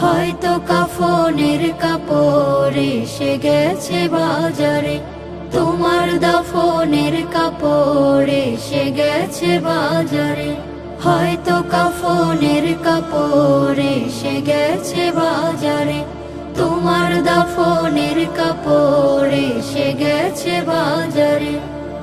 হয়তো কাফনের কাপড় এসে গেছে বাজারে, তোমার দাফনের কাপড় এসে গেছে বাজারে। হয়তো কাফনের কাপড় এসে গেছে বাজারে, তোমার দাফনের কাপড় এসে গেছে বাজারে।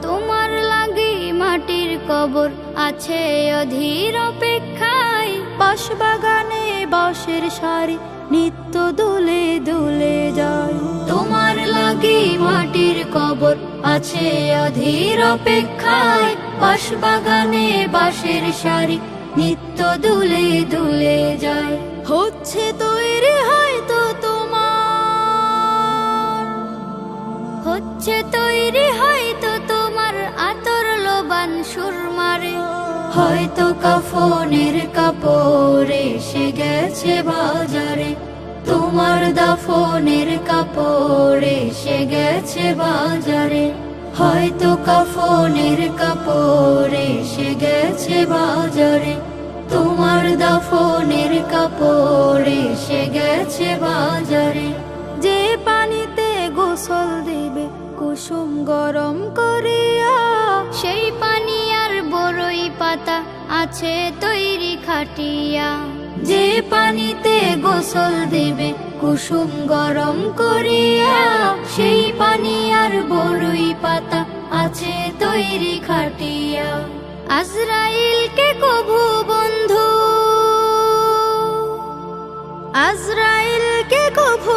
তোমার লাগি মাটির কবর আছে অধীর অপেক্ষায় বাঁশ বাগানে বাঁশের সারি নিত্য দুলে দুলে যায়। তোমার লাগি মাটির কবর আছে অধীর অপেক্ষায়। বাঁশ বাগানে বাঁশের সারি নিত্য দুলে দুলে যায়। হচ্ছে তৈরি হয়তো কাফনের কাপড় এসে গেছে বাজারে। তোমার দাফনের কাপড় এসে গেছে বাজারে। হয়তো কাফনের কাপড় এসে গেছে বাজারে। তোমার দাফনের কাপড় এসে গেছে বাজারে। যে পানিতে গোসল দেবে, কুসুম গরম করিয়া পাতা আছে তৈরি খাটিয়া। যে পানিতে গোসল দেবে, কুসুম গরম করিয়া, সেই পানি আর বড়ই পাতা আছে তৈরি খাটিয়া। আজরাইলকে কভু বন্ধু, আজরাইলকে কভু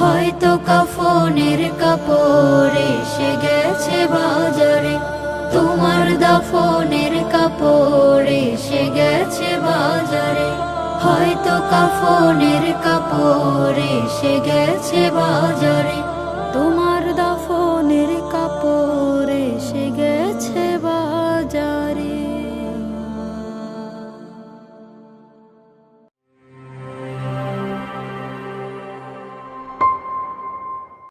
হয়তো কাফনের কাপড় এসে গেছে বাজারে। তোমার দাফনের কাপড়ে সে গেছে বাজারে। হয়তো কাফনের কাপড় এসে গেছে বাজারে।